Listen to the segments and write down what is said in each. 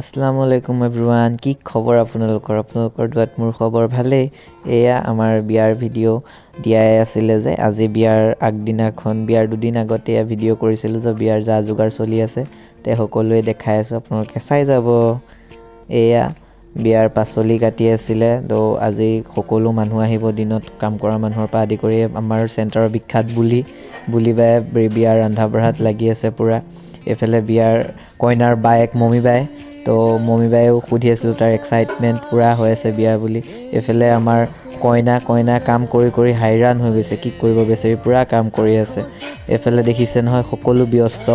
আসসালামু আলাইকুম এভৰিৱান কি খবৰ আপোনালোকৰ? আপোনালোকৰ দোৱাত মোৰ খবৰ ভালেই। এয়া আমাৰ বিয়াৰ ভিডিঅ' দিয়াই আছিলে যে আজি বিয়াৰ আগদিনাখন বিয়াৰ দুদিন আগতে এয়া ভিডিঅ' কৰিছিলোঁ যে বিয়াৰ যা যোগাৰ চলি আছে তে সকলোৱে দেখাই আছোঁ আপোনালোকে চাই যাব। এয়া বিয়াৰ পাচলি কাটি আছিলে তো আজি সকলো মানুহ আহিব দিনত কাম কৰা মানুহৰ পৰা আদি কৰি আমাৰ চেণ্টাৰৰ বিখ্যাত বুলি বুলি বাই বিয়াৰ ৰন্ধা বঢ়াত লাগি আছে পূৰা। এইফালে বিয়াৰ কইনাৰ বায়েক মমী বাই। তো মমী বায়েও সুধি আছিলোঁ, তাৰ এক্সাইটমেণ্ট পূৰা হৈ আছে বিয়া বুলি। এইফালে আমাৰ কইনা কইনা কাম কৰি কৰি হাইৰাণ হৈ গৈছে, কি কৰিব বেচেৰি, পূৰা কাম কৰি আছে। এইফালে দেখিছে নহয়, সকলো ব্যস্ত।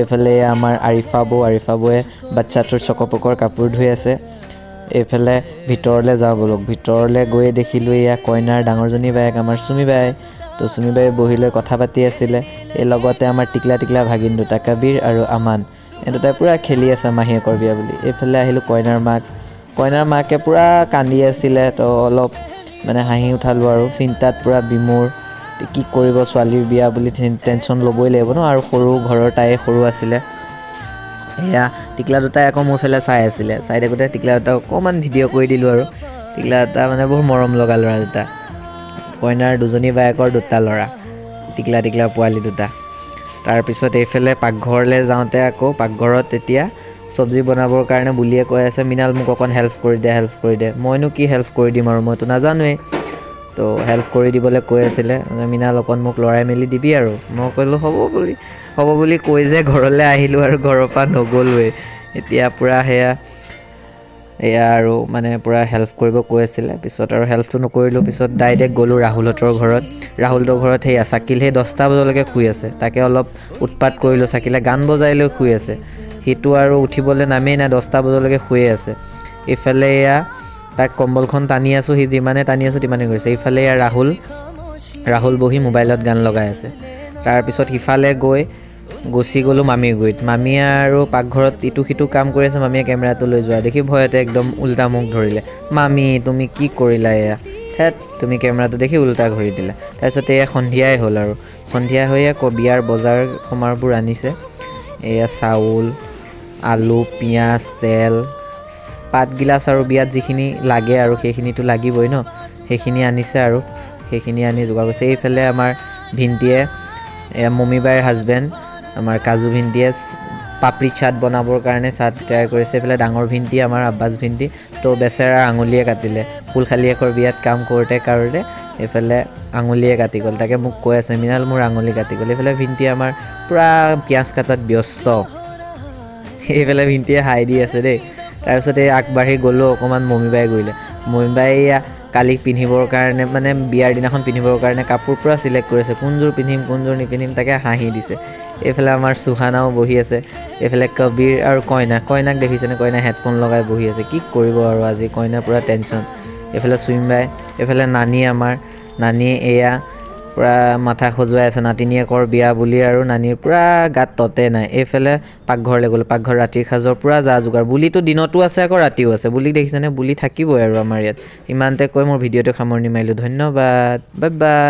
এইফালে আমাৰ আৰিফা বৌ, আৰিফা বৌয়ে বাচ্ছাটোৰ চকপকৰ কাপোৰ ধুই আছে। এইফালে ভিতৰলৈ যাওঁ বলক ভিতৰলৈ গৈয়ে দেখিলোঁ এয়া কইনাৰ ডাঙৰজনী বায়েক, আমাৰ চুমি বাই। তো চুমি বাই বহি লৈ কথা পাতি আছিলে। এই লগতে আমাৰ টিকলা টিকলা ভাগিন দুটা, কাবিৰ আৰু আমান। দুটাই পূৰা খেলি আছে মাহীয়েকৰ বিয়া বুলি। এইফালে আহিলোঁ কইনাৰ মাক। কইনাৰ মাকে পূৰা কান্দি আছিলে, তো অলপ মানে হাঁহি উঠালোঁ আৰু। চিন্তাত পূৰা বিমূৰ কি কৰিব ছোৱালীৰ বিয়া বুলি টেনশ্যন ল'বই লাগিব ন? আৰু সৰু ঘৰৰ তাই সৰু আছিলে। এয়া, টিকলা দুটাই আকৌ মোৰ ফালে চাই আছিলে। চাই থাকোঁতে টিকলা দুটা অকণমান ভিডিঅ' কৰি দিলোঁ আৰু। টিকলা দুটা মানে বহুত মৰম লগা ল'ৰা দুটা। কইনাৰ দুজনী বায়েকৰ দুটা ল'ৰা। টিকলা টিকলা, পোৱালি দুটা। তাৰপিছত এইফালে পাকঘৰলৈ যাওঁতে আকৌ পাকঘৰত তেতিয়া চব্জি বনাবৰ কাৰণে বুলিয়ে কৈ আছে মৃণাল মোক অকণ হেল্প কৰি দে হেল্প কৰি দে। মইনো কি হেল্প কৰি দিম আৰু মইতো নাজানোৱেই। তো হেল্প কৰি দিবলৈ কৈ আছিলে মৃণাল অকণ মোক লৰাই মেলি দিবি আৰু। মই ক'লোঁ হ'ব বুলি হ'ব বুলি কৈ যে ঘৰলৈ আহিলোঁ আৰু ঘৰৰ পৰা নগ'লোৱেই। এতিয়া পূৰা সেয়া এয়া আৰু মানে পূৰা হেল্প কৰিব কৈ আছিলে। পিছত আৰু হেল্পটো নকৰিলোঁ পিছত ডাইৰেক্ট গ'লোঁ ৰাহুলহঁতৰ ঘৰত। ৰাহুলহঁতৰ ঘৰত সেয়া চাকিল সেই দহটা বজালৈকে শুই আছে। তাকে অলপ উৎপাত কৰিলোঁ, চাকিলে গান বজাই লৈ শুই আছে। সিটো আৰু উঠিবলৈ নামেই নাই, দহটা বজালৈকে শুয়ে আছে। ইফালে এয়া, তাক কম্বলখন টানি আছোঁ, সি যিমানে টানি আছোঁ তিমানে কৰিছে। ইফালে এয়া ৰাহুল ৰাহুল বহি মোবাইলত গান লগাই আছে। তাৰপিছত সিফালে গৈ গুচি গ'লোঁ মামীৰ গুৰিত। মামীয়ে আৰু পাকঘৰত ইটো সিটো কাম কৰি আছে, মামীয়ে কেমেৰাটো লৈ যোৱা। দেখি ভয়তে একদম উল্টা মুখ ধৰিলে। মামী, তুমি কি কৰিলা এয়া? থেত তুমি কেমেৰাটো দেখি উল্টা ঘূৰি দিলা। তাৰপিছত এয়া সন্ধিয়াই হ'ল আৰু। সন্ধিয়া হৈ বিয়াৰ বজাৰ সমাৰবোৰ আনিছে। এয়া চাউল, আলু, পিঁয়াজ, তেল পাত গিলাচ আৰু বিয়াত যিখিনি লাগে আৰু সেইখিনিতো লাগিবই ন? সেইখিনি আনিছে আৰু। সেইখিনি আনি যোগাৰ কৰিছে। এইফালে আমাৰ ভিণ্টিয়ে এয়া মমীবাইৰ হাজবেণ্ড আমাৰ কাজু ভিণ্টিয়ে পাপৰি চাট বনাবৰ কাৰণে চাট তৈয়াৰ কৰিছে। এইফালে ডাঙৰ ভিণ্টি আমাৰ আব্বাছ ভিণ্টি তো বেচেৰাৰ আঙুলিয়ে কাটিলে। ফুলখালীয়েকৰ বিয়াত কাম কৰোঁতে কৰোঁতে এইফালে আঙুলিয়ে কাটি গ'ল। তাকে মোক কৈ আছে মৃণাল মোৰ আঙুলি কাটি গ'ল। এইফালে ভিণ্টি আমাৰ পূৰা পিঁয়াজ কাটাত ব্যস্ত। এইফালে ভিণ্টিয়ে হাই দি আছে দেই। তাৰপিছত আগবাঢ়ি গ'লোঁ, অকণমান মমীবাই গৈলে। মমীবাই কালিক পিন্ধিবৰ কাৰণে মানে বিয়াৰ দিনাখন পিন্ধিবৰ কাৰণে কাপোৰ পূৰা চিলেক্ট কৰিছে। কোনযোৰ পিন্ধিম, কোনযোৰ নিপিন্ধিম, তাকে হাঁহি দিছে। এইফালে আমাৰ চুহানাও বহি আছে। এইফালে কবিৰ আৰু কইনা। কইনাক দেখিছেনে? কইনা হেডফোন লগাই বহি আছে। কি কৰিব আৰু আজি? কইনা পূৰা টেনশ্যন এইফালে চুইমবাই, এইফালে নানী আমাৰ। নানী এয়া পূৰা মাথা খজুৱাই আছে, নাতিনীয়েকৰ বিয়া বুলি আৰু নানীৰ পূৰা গাত ততে নাই। এইফালে পাকঘৰলৈ গ'লোঁ, পাকঘৰ ৰাতিৰ সাজৰ পূৰা যা যোগাৰ। বুলিতো দিনতো আছে, আকৌ ৰাতিও আছে। বুলি দেখিছেনে? বুলি থাকিবই আৰু আমাৰ ইয়াত। ইমানতে কৈ মোৰ ভিডিঅ'টো সামৰণি মাৰিলোঁ। ধন্যবাদ। Bye bye.